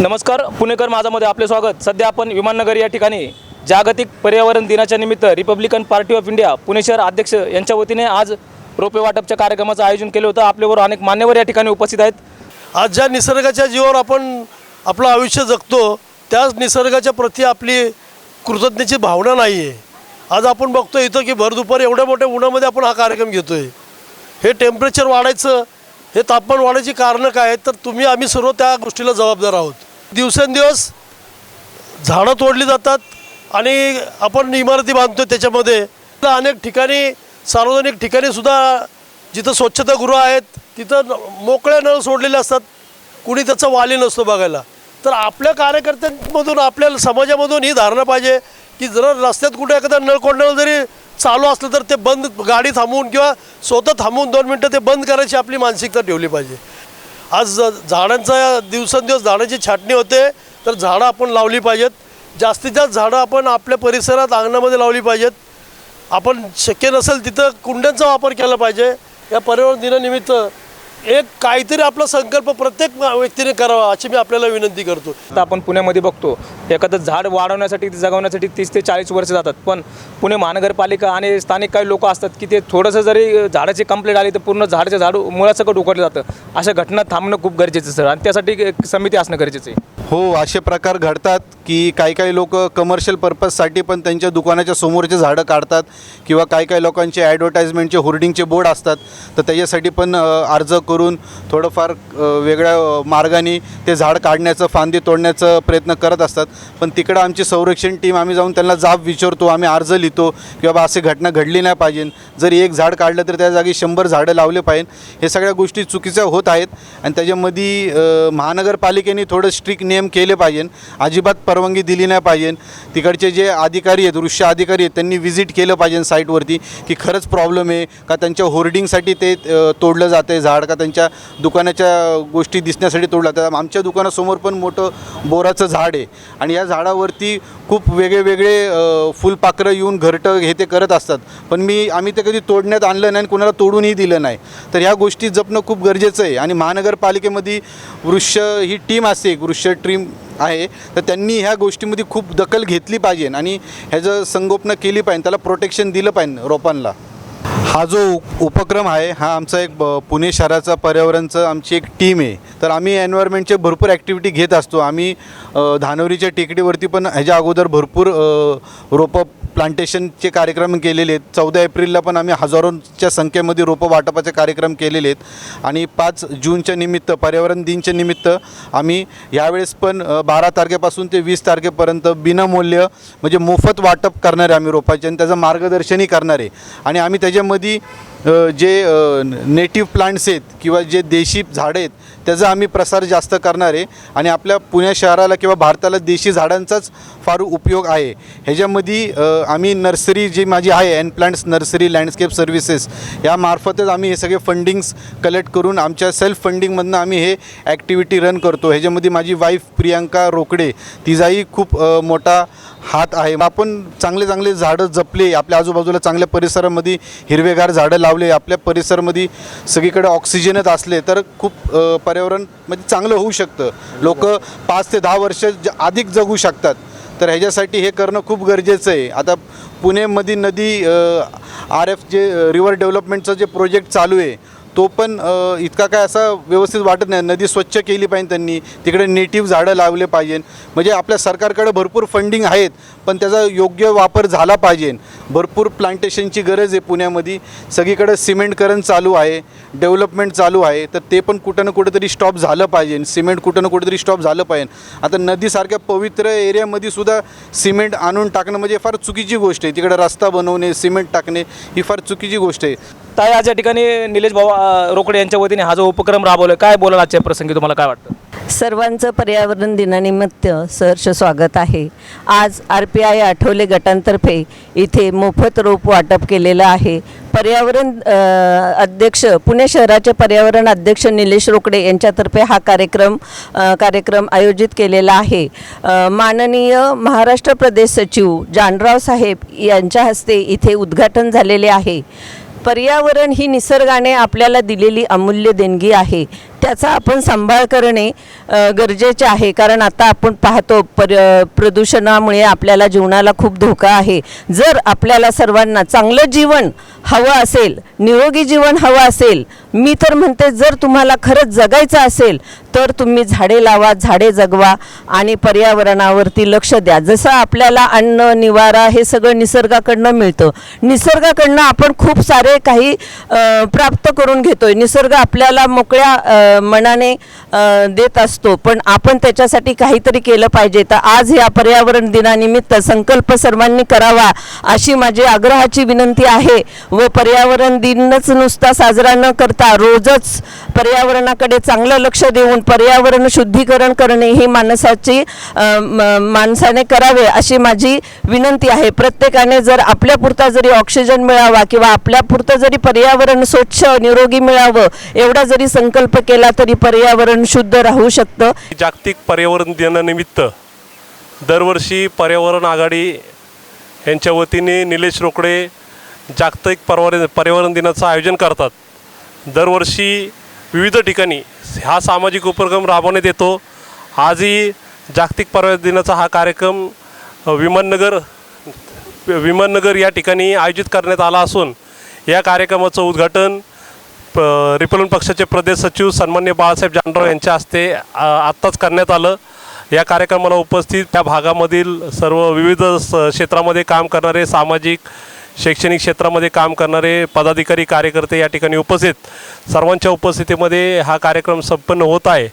नमस्कार पुणेकर माझामध्ये आपले स्वागत. सध्या आपण विमाननगर या ठिकाणी जागतिक पर्यावरण दिनाच्या निमित्त Republican party of India Pune शहर अध्यक्ष यांच्या वतीने आज रोपे वाटपच्या कार्यक्रमाचं आयोजन केलं होतं. आपल्याबरोबर अनेक मान्यवर या ठिकाणी उपस्थित आहेत. आज ज्या निसर्गाच्या जीवावर आपण आपलं आयुष्य जगतो त्याच निसर्गाच्या प्रती आपली कृतज्ञतेची भावना नाही आहे आज आपण बघतो इथं की भर दुपारी एवढ्या मोठ्या उन्हामध्ये आपण हा कार्यक्रम घेतो आहे हे टेम्परेचर वाढायचं हे तापमान वाढायची कारणं काय आहेत तर तुम्ही आम्ही सर्व त्या गोष्टीला जबाबदार आहोत. दिवसेंदिवस झाडं तोडली जातात आणि आपण इमारती बांधतो त्याच्यामध्ये. तर अनेक ठिकाणी सार्वजनिक ठिकाणी सुद्धा जिथं स्वच्छतागृह आहेत तिथं मोकळे नळ सोडलेले असतात. कुणी त्याचा वाली नसतो बघायला. तर आपल्या कार्यकर्त्यांमधून आपल्या समाजामधून ही धारणा पाहिजे की जर रस्त्यात कुठे एखादा नळ कोंडाणं जरी चालू असलं तर ते बंद गाडी थांबवून किंवा स्वतः थांबवून दोन मिनटं ते बंद करायची आपली मानसिकता ठेवली पाहिजे. आज झाडांचा दिवसेंदिवस झाडांची छाटणी होते तर झाडं आपण लावली पाहिजेत. जास्तीत जास्त झाडं आपण आपल्या परिसरात अंगणामध्ये लावली पाहिजेत. आपण शक्य नसेल तिथं कुंड्यांचा वापर केला पाहिजे. या पर्यावरण दिनानिमित्त एक काहीतरी आपला संकल्प प्रत्येक व्यक्तीने करावा अशी मी आपल्याला विनंती करतो. आता आपण पुण्यामध्ये बघतो एखादं झाड वाढवण्यासाठी जगवण्यासाठी तीस ते चाळीस वर्ष जातात. पण पुणे महानगरपालिका आणि स्थानिक काही लोक असतात की ते थोडंसं जरी झाडाची कंप्लेंट आली तर पूर्ण झाडाचे झाड मुळासकट उकडलं जातं. अशा घटना थांबणं खूप गरजेचं सर. आणि त्यासाठी एक समिती असणं गरजेचं आहे. हो असे प्रकार घडतात की काही काही लोक कमर्शियल पर्पजसाठी पण त्यांच्या दुकानाच्या समोरचे झाडं काढतात किंवा काही काही लोकांचे ॲडव्हर्टाईजमेंटचे होर्डिंगचे बोर्ड असतात. तर त्याच्यासाठी पण अर्ज करून थोडंफार वेगळ्या मार्गाने ते झाड काढण्याचं फांदी तोडण्याचं प्रयत्न करत असतात. पण तिकडं आमची संरक्षण टीम आम्ही जाऊन त्यांना जाब विचारतो आम्ही अर्ज लिहितो की बाबा अशी घटना घडली नाही पाहिजे. जर एक झाड काढलं तर त्या जागी शंभर झाडं लावले पाहिजे. हे सगळ्या गोष्टी चुकीच्या होत आहेत आणि त्याच्यामध्ये महानगरपालिकेने थोडं स्ट्रिक्ट नियम केले पाहिजे. अजिबात परवानगी दिली नाही पाहिजे. तिकडचे जे अधिकारी आहेत वृक्ष अधिकारी आहेत त्यांनी व्हिजिट केलं पाहिजे साईटवरती की खरंच प्रॉब्लेम आहे का त्यांच्या होर्डिंगसाठी ते तोडलं जातं आहे झाड का त्यांच्या दुकानाच्या गोष्टी दिसण्यासाठी तोडला. तर आमच्या दुकानासमोर पण मोठं बोराचं झाड आहे. आणि या झाडावरती खूप वेगळे वेगळे फुलपाखरं येऊन घरटं हे ते करत असतात. पण मी आम्ही ते कधी तोडण्यात आणलं नाही आणि कोणाला तोडूनही दिलं नाही. तर ह्या गोष्टी जपणं खूप गरजेचं आहे. आणि महानगरपालिकेमध्ये वृक्ष ही टीम असते एक वृक्ष टीम आहे. तर त्यांनी ह्या गोष्टीमध्ये खूप दखल घेतली पाहिजे. आणि ह्याचं संगोपनं केली पाहिजे. त्याला प्रोटेक्शन दिलं पाहिजे रोपांना. हा जो उप उपक्रम आहे हा आमचा एक ब- पुणे शहराचा पर्यावरणचं आमची एक टीम आहे. तर आम्ही एन्व्हायरमेंटचे भरपूर ॲक्टिव्हिटी घेत असतो. आम्ही धानवरीच्या धानोरीच्या टेकडीवरती पण ह्याच्या अगोदर भरपूर रोपं प्लांटेशनचे कार्यक्रम केलेले आहेत. चौदा एप्रिलला पण आम्ही हजारोंच्या संख्येमध्ये रोपं वाटपाचे कार्यक्रम केलेले आहेत. आणि पाच जूनच्या निमित्त पर्यावरण दिनच्या निमित्त आम्ही यावेळेस पण बारा तारखेपासून ते वीस तारखेपर्यंत बिनमूल्य म्हणजे मोफत वाटप करणारे आम्ही रोपाचे आणि त्याचं मार्गदर्शनही करणार. आहे आणि आम्ही त्याच्यामध्ये जे नेटिव्ह प्लांट्स आहेत किंवा जे देशी झाडं आहेत त्याचा आम्ही प्रसार जास्त करणार आहे. आणि आपल्या पुणे शहराला किंवा भारताला देशी झाडांचाच फार उपयोग आहे. ह्याच्यामध्ये आम्ही नर्सरी जी माझी आहे and plants nursery landscape services यामार्फतच आम्ही हे सगळे फंडिंग्स कलेक्ट करून आमच्या सेल्फ फंडिंगमधनं आम्ही हे ॲक्टिव्हिटी रन करतो. ह्याच्यामध्ये माझी वाईफ प्रियांका रोकडे तिचाही खूप मोठा हात आहे. आपण चांगले चांगले झाडं जपले आपल्या आजूबाजूला चांगल्या परिसरामध्ये हिरवेगार झाडं लावले आपल्या परिसरामध्ये सगळीकडे ऑक्सिजनच असले तर खूप पर्यावरण म्हणजे चांगलं होऊ शकतं. लोक पाच ते दहा वर्ष अधिक जगू शकतात. तर ह्याच्यासाठी हे करणं खूप गरजेचं आहे. आता पुणेमध्ये नदी आर एफ जे रिव्हर डेव्हलपमेंटचं जे प्रोजेक्ट चालू आहे तो पण इतका काय असा व्यवस्थित वाटत नाही. नदी स्वच्छ केली पाहिजे त्यांनी तिकडे नेटिव्ह झाडं लावले पाहिजे. म्हणजे आपल्या सरकारकडे भरपूर फंडिंग आहेत पण त्याचा योग्य वापर झाला पाहिजे. भरपूर प्लांटेशनची गरज आहे पुण्यामध्ये. सगळीकडे सिमेंटकरण चालू आहे डेव्हलपमेंट चालू आहे तर ते पण कुठं ना कुठेतरी स्टॉप झालं पाहिजे. सिमेंट कुठं ना कुठेतरी स्टॉप झालं पाहिजे. आता नदीसारख्या पवित्र एरियामध्ये सुद्धा सिमेंट आणून टाकणं म्हणजे फार चुकीची गोष्ट आहे. तिकडे रस्ता बनवणे सिमेंट टाकणे ही फार चुकीची गोष्ट आहे. ताई आज या ठिकाणी निलेश भाऊ रोकडे यांच्या वतीने हा जो उपक्रम राबवला काय बोलाल आजच्या प्रसंगी तुम्हाला काय वाटतं? सर्वांचं पर्यावरण दिनानिमित्त सहर्ष स्वागत आहे. आज आर पी आय आठवले गटांतर्फे इथे मोफत रोप वाटप केलेलं आहे. पर्यावरण अध्यक्ष पुणे शहराचे पर्यावरण अध्यक्ष निलेश रोकडे यांच्यातर्फे हा कार्यक्रम कार्यक्रम आयोजित केलेला आहे. माननीय महाराष्ट्र प्रदेश सचिव जानराव साहेब यांच्या हस्ते इथे उद्घाटन झालेले आहे. पर्यावरण ही निसर्गाने आपल्याला दिलेली अमूल्य देणगी आहे. त्याचा आपण सांभाळ करणे गरजेचे आहे. कारण आता आपण पाहतो पर प्रदूषणामुळे आपल्याला जीवनाला खूप धोका आहे. जर आपल्याला सर्वांना चांगलं जीवन हवं असेल निरोगी जीवन हवं असेल मी तर म्हणते जर तुम्हाला खरंच जगायचं असेल तर तुम्ही झाडे लावा झाडे जगवा आणि पर्यावरणावरती लक्ष द्या. जसं आपल्याला अन्न निवारा हे सगळं निसर्गाकडनं मिळतं. निसर्गाकडनं आपण खूप सारे काही प्राप्त करून घेतोय. निसर्ग आपल्याला मोकळ्या मनाने देत असतो. पण आपण त्याच्यासाठी काहीतरी केलं पाहिजे. तर आज या पर्यावरण दिनानिमित्त संकल्प सर्वांनी करावा अशी माझी आग्रहाची विनंती आहे. व पर्यावरण दिनच नुसता साजरा न करता रोजच पर्यावरणाकडे चांगलं लक्ष देऊन पर्यावरण शुद्धीकरण करणे ही माणसाची माणसाने करावे अशी माझी विनंती आहे. प्रत्येकाने जर आपल्यापुरता जरी ऑक्सिजन मिळावा किंवा आपल्यापुरतं जरी पर्यावरण स्वच्छ निरोगी मिळावं एवढा जरी संकल्प केला तरी पर्यावरण शुद्ध राहू शकतं. जागतिक पर्यावरण दिनानिमित्त दरवर्षी पर्यावरण आघाडी यांच्या वतीने निलेश रोकडे जागतिक पर्यावरण पर्यावरण दिनाचं आयोजन करतात. दरवर्षी विविध ठिकाणी हा सामाजिक उपक्रम राबवण्यात येतो. आजही जागतिक पर्यावरण दिनाचा हा कार्यक्रम विमाननगर विमाननगर या ठिकाणी आयोजित करण्यात आला असून या कार्यक्रमाचं उद्घाटन प रिपब्लिकन पक्षाचे प्रदेश सचिव सन्मान्य बाळासाहेब जानराव यांच्या हस्ते आ, आत्ताच करण्यात आलं. या कार्यक्रमाला उपस्थित त्या भागामधील सर्व विविध स क्षेत्रामध्ये काम करणारे सामाजिक शैक्षणिक क्षेत्रामध्ये काम करणारे पदाधिकारी कार्यकर्ते या ठिकाणी उपस्थित. सर्वांच्या उपस्थितीमध्ये हा कार्यक्रम संपन्न होत आहे.